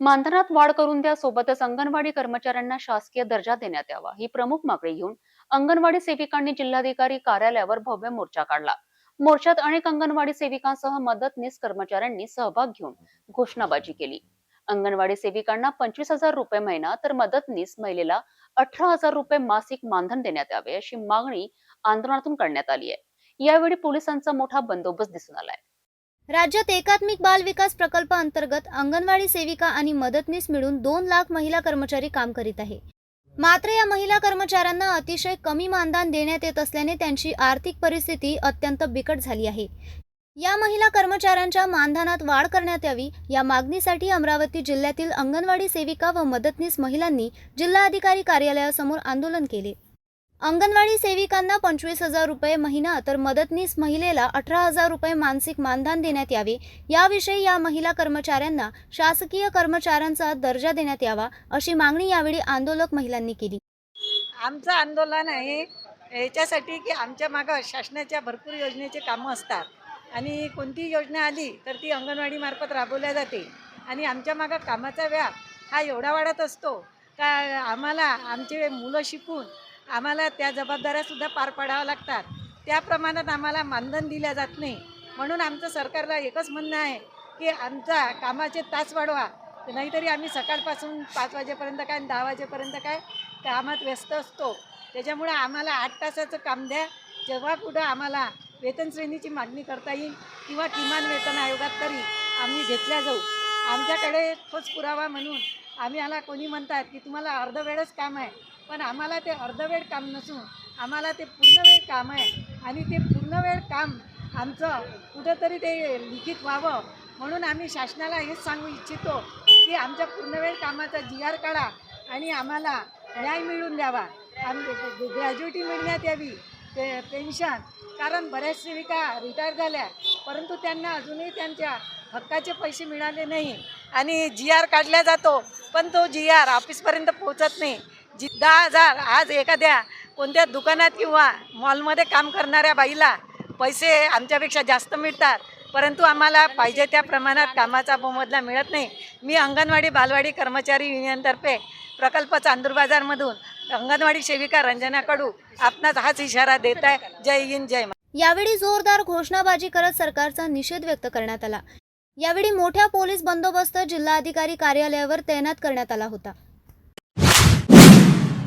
मानधनात वाढ करून द्या सोबतच अंगणवाडी कर्मचाऱ्यांना शासकीय दर्जा देण्यात यावा. ही प्रमुख मागणी घेऊन अंगणवाडी सेविकांनी जिल्हाधिकारी कार्यालयावर भव्य मोर्चा काढला. मोर्चात अनेक अंगणवाडी सेविकांसह मदतनीस कर्मचाऱ्यांनी सहभाग घेऊन घोषणाबाजी केली. अंगणवाडी सेविकांना पंचवीस हजार रुपये महिना तर मदतनीस महिलेला अठरा हजार रुपये मासिक मानधन देण्यात यावे अशी मागणी आंदोलनातून करण्यात आली आहे. यावेळी पोलिसांचा मोठा बंदोबस्त दिसून आलाय. राज्यात एकात्मिक बाल विकास प्रकल्प अंतर्गत अंगणवाडी सेविका आणि मदतनीस मिळून दोन लाख महिला कर्मचारी काम करीत आहे. मात्र या महिला कर्मचाऱ्यांना अतिशय कमी मानधन देण्यात येत असल्याने त्यांची आर्थिक परिस्थिती अत्यंत बिकट झाली आहे. या महिला कर्मचाऱ्यांच्या मानधनात वाढ करण्यात यावी या मागणीसाठी अमरावती जिल्ह्यातील अंगणवाडी सेविका व मदतनीस महिलांनी जिल्हाधिकारी कार्यालयासमोर आंदोलन केले. अंगणवाडी सेविकांना पंचवीस हजार रुपये महिना तर मदतनीस महिलेला अठरा हजार रुपये मानसिक मानधन देण्यात यावे. याविषयी या महिला कर्मचाऱ्यांना शासकीय कर्मचाऱ्यांचा दर्जा देण्यात यावा अशी मागणी यावेळी आंदोलक महिलांनी केली. आमचं आंदोलन आहे याच्यासाठी की आमच्या मागं शासनाच्या भरपूर योजनेचे कामं असतात. आणि कोणती योजना आली तर ती अंगणवाडीमार्फत राबवल्या जाते. आणि आमच्या मागं कामाचा व्याप हा एवढा वाढत असतो का आम्हाला आमचे मुलं शिकून आम्हाला त्या जबाबदाऱ्यासुद्धा पार पाडाव्या लागतात. त्या प्रमाणात आम्हाला मानधन दिल्या जात नाही. म्हणून आमचं सरकारला एकच म्हणणं आहे की आमचा कामाचे तास वाढवा. नाहीतरी आम्ही सकाळपासून पाच वाजेपर्यंत काय आणि दहा वाजेपर्यंत काय कामात व्यस्त असतो. त्याच्यामुळे आम्हाला आठ तासाचं काम द्या. जेव्हा कुठं आम्हाला वेतन श्रेणीची मागणी करता येईल किंवा किमान वेतन आयोगात तरी आम्ही घेतल्या जाऊ. आमच्याकडे ठोस पुरावा म्हणून आम्ही आला कोणी म्हणतात की तुम्हाला अर्धवेळच काम आहे पण आम्हाला ते अर्धवेळ काम नसून आम्हाला ते पूर्णवेळ काम आहे. आणि ते पूर्णवेळ काम आमचं कुठंतरी ते लिखित व्हावं म्हणून आम्ही शासनाला हेच सांगू इच्छितो की आमच्या पूर्णवेळ कामाचा जी आर काढा आणि आम्हाला न्याय मिळून द्यावा. आम ग्रॅज्युएटी मिळण्यात यावी पे पेन्शन. कारण बऱ्याच सेविका रिटायर झाल्या परंतु त्यांना अजूनही त्यांच्या हक्काचे पैसे मिळाले नाही. आणि जी आर काढला जातो. पण तो जी आर ऑफिसपर्यंत पोहोचत नाही. जी दहा हजार आज एखाद्या कोणत्या दुकानात किंवा मॉलमध्ये काम करणाऱ्या बाईला पैसे आमच्यापेक्षा जास्त मिळतात. परंतु आम्हाला पाहिजे त्या प्रमाणात कामाचा मोबदला मिळत नाही. मी अंगणवाडी बालवाडी कर्मचारी युनियनतर्फे प्रकल्प चांदूर बाजारमधून अंगणवाडी सेविका रंजना कडू आपणास हाच इशारा देत आहे. जय हिंद जय यावेळी जोरदार घोषणाबाजी करत सरकारचा निषेध व्यक्त करण्यात आला. यावेळी मोठ्या पोलीस बंदोबस्त जिल्हाधिकारी कार्यालयावर तैनात करण्यात आला होता.